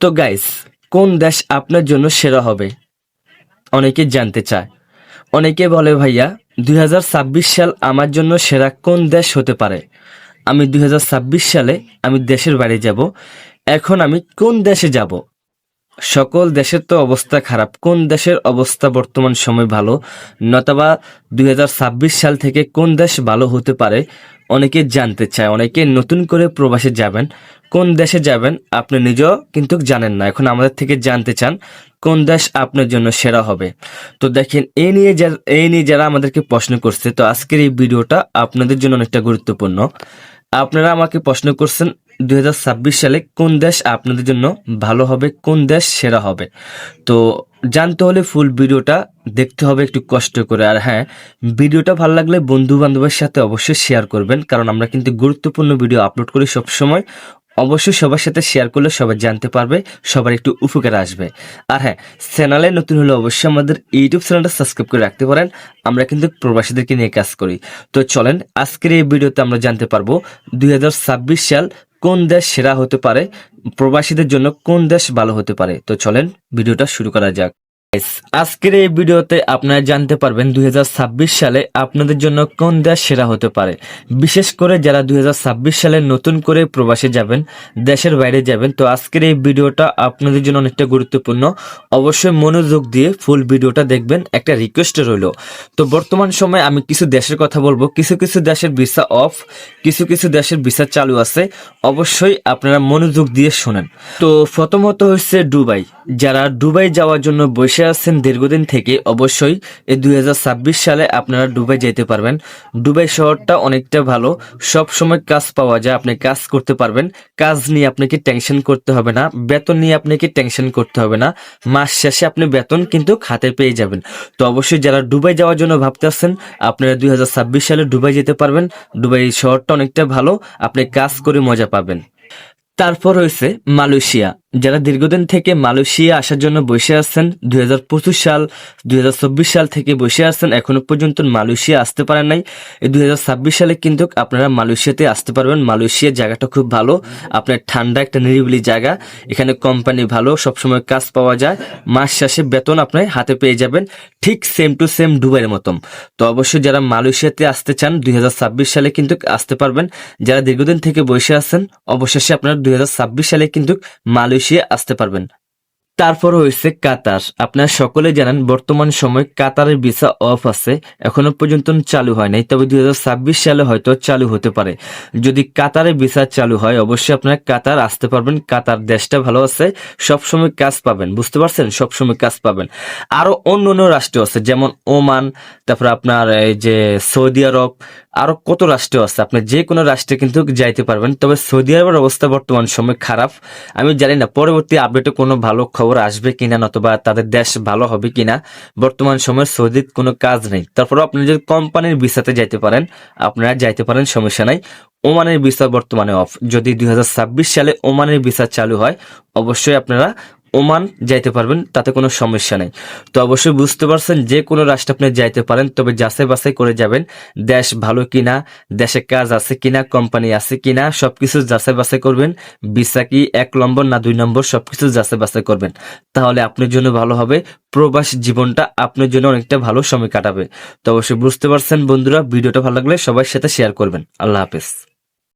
তো গাইস কোন দেশ আপনার জন্য সেরা হবে? অনেকে জানতে চায়। অনেকে বলে, ভাইয়া, দুই হাজার ছাব্বিশ সাল আমার জন্য সেরা কোন দেশ হতে পারে? আমি দুই হাজার ছাব্বিশ সালে আমি দেশের বাইরে যাব। এখন আমি কোন দেশে যাব? সকল দেশের তো অবস্থা খারাপ। কোন দেশের অবস্থা বর্তমান সময় ভালো? নতবা দুই হাজার ছাব্বিশ সাল থেকে কোন দেশ ভালো হতে পারে? অনেকে জানতে চায়, অনেকে নতুন করে প্রবাসে যাবেন। কোন দেশে যাবেন আপনি নিজেও কিন্তু জানেন না। এখন আমাদের থেকে জানতে চান, কোন দেশ আপনার জন্য সেরা হবে। তো দেখেন এই নিয়ে যা এই নিয়ে যারা আমাদেরকে প্রশ্ন করছে, তো আজকের এই ভিডিওটা আপনাদের জন্য অনেকটা গুরুত্বপূর্ণ। আপনারা আমাকে প্রশ্ন করছেন দুই হাজার ছাব্বিশ সালে কোন দেশ আপনাদের জন্য ভালো হবে, কোন দেশ সেরা হবে? তো জানতে হলে ফুল ভিডিওটা দেখতে হবে, একটু কষ্ট করে। আর হ্যাঁ ভিডিওটা ভালো লাগলে বন্ধু বান্ধবের সাথে অবশ্যই শেয়ার করবেন, কারণ আমরা কিন্তু গুরুত্বপূর্ণ ভিডিও আপলোড করি সবসময়। অবশ্যই সবার সাথে শেয়ার করলে সবাই জানতে পারবে, সবার একটু উপকার আসবে। আর হ্যাঁ চ্যানেলে নতুন হলে অবশ্যই আমাদের ইউটিউব চ্যানেলটা সাবস্ক্রাইব করে রাখতে পারেন। আমরা কিন্তু প্রবাসীদেরকে নিয়ে কাজ করি। তো চলেন, আজকের এই ভিডিওতে আমরা জানতে পারব দুই হাজার ছাব্বিশ সাল কোন দেশ সেরা হতে পারে, প্রবাসীদের জন্য কোন দেশ ভালো হতে পারে। তো চলেন ভিডিওটা শুরু করা যাক। আজকের এই ভিডিওতে আপনারা জানতে পারবেন দুই সালে আপনাদের জন্য কোন দেশ সেরা হতে পারে। বিশেষ করে যারা দুই সালে নতুন করে প্রবাসে যাবেন, দেশের বাইরে যাবেন, তো আজকের এই ভিডিওটা আপনাদের জন্য অনেকটা গুরুত্বপূর্ণ। অবশ্যই মনোযোগ দিয়ে ফুল ভিডিওটা দেখবেন, একটা রিকোয়েস্ট রইল। তো বর্তমান সময়ে আমি কিছু দেশের কথা বলব। কিছু কিছু দেশের ভিসা অফ কিছু কিছু দেশের ভিসা চালু আছে। অবশ্যই আপনারা মনোযোগ দিয়ে শোনেন। তো প্রথমত হচ্ছে দুবাই। যারা দুবাই যাওয়ার জন্য বসে আছেন দীর্ঘদিন থেকে অবশ্যই এই দুই হাজার ছাব্বিশ সালে আপনারা ডুবাই যেতে পারবেন। ডুবাই শহরটা অনেকটা ভালো। সব সময় কাজ পাওয়া যায়, আপনি কাজ করতে পারবেন। কাজ নিয়ে আপনাকে টেনশন করতে হবে না, বেতন নিয়ে আপনাকে টেনশন করতে হবে না। মাস শেষে আপনি বেতন কিন্তু খাতে পেয়ে যাবেন। তো অবশ্যই যারা ডুবাই যাওয়ার জন্য ভাবতেছেন আপনারা দুই হাজার ছাব্বিশ সালে ডুবাই যেতে পারবেন। ডুবাই শহরটা অনেকটা ভালো, আপনি কাজ করে মজা পাবেন। তারপর রয়েছে মালয়েশিয়া। যারা দীর্ঘদিন থেকে মালয়েশিয়া আসার জন্য বসে আছেন, দুই হাজার পঁচিশ সাল, দুই সাল থেকে বসে আছেন, এখনও পর্যন্ত মালয়েশিয়া আসতে পারেন নাই। এই দুই সালে কিন্তু আপনারা মালয়েশিয়াতে আসতে পারবেন। মালয়েশিয়া জায়গাটা খুব ভালো, আপনার ঠান্ডা একটা নিরিবিলি জায়গা। এখানে কোম্পানি ভালো, সবসময় কাজ পাওয়া যায়। মাস শেষে বেতন আপনি হাতে পেয়ে যাবেন, ঠিক সেম টু সেম দুবাইয়ের মতন। তো অবশ্যই যারা মালয়েশিয়াতে আসতে চান, দুই হাজার ছাব্বিশ সালে কিন্তু আসতে পারবেন। যারা দীর্ঘদিন থেকে বসে আছেন, অবশেষে আপনারা দুই হাজার ছাব্বিশ সালে কিন্তু মালয়েশিয়া আসতে পারবেন। তারপর হয়েছে কাতার। আপনারা সকলে জানেন, বর্তমান সময় কাতারের ভিসা অফ আছে, এখনও পর্যন্ত চালু হয় নাই, তবে দুই হাজার ছাব্বিশ সালে হয়তো চালু হতে পারে। যদি কাতারে ভিসা চালু হয়, অবশ্যই আপনারা কাতার আসতে পারবেন, কাতার দেশটা ভালো আছে, সবসময় কাজ পাবেন, বুঝতে পারছেন? সবসময় কাজ পাবেন। আরও অন্য অন্য রাষ্ট্র আছে, যেমন ওমান, তারপর আপনার এই যে সৌদি আরব, আরও কত রাষ্ট্র আছে, আপনি যে কোনো রাষ্ট্রে কিন্তু যাইতে পারবেন, তবে সৌদি আরবের অবস্থা বর্তমান সময় খারাপ। আমি জানি না, পরবর্তী আপডেটে কোনো ভালো খবর আসবে কিনা নতুবা তাদের দেশ ভালো হবে কিনা, বর্তমান সময়ে সৌদির কোনো কাজ নেই। তারপরে আপনি যদি কোম্পানির ভিসাতে যাইতে পারেন, আপনারা যাইতে পারেন, সমস্যা নাই। ওমানের ভিসা বর্তমানে অফ যদি দুই হাজার ছাব্বিশ সালে ওমানের ভিসা চালু হয়, অবশ্যই আপনারা ওমান যাইতে পারবেন, তাতে কোনো সমস্যা নেই। তো অবশ্যই বুঝতে পারছেন যে কোনো রাষ্ট্রে আপনি যাইতে পারেন, তবে যাচাই বাছাই করে যাবেন, দেশ ভালো কিনা, দেশে কাজ আছে কিনা, কোম্পানি আছে কিনা, সবকিছু যাচাই বাছাই করবেন, ভিসা কি এক নম্বর না দুই নম্বর, সবকিছু যাচাই বাছাই করবেন। তাহলে আপনার জন্য ভালো হবে, প্রবাস জীবনটা আপনার জন্য অনেকটা ভালো সময় কাটাবে। তো অবশ্যই বুঝতে পারছেন বন্ধুরা, ভিডিওটা ভালো লাগলে সবার সাথে শেয়ার করবেন। আল্লাহ হাফেজ।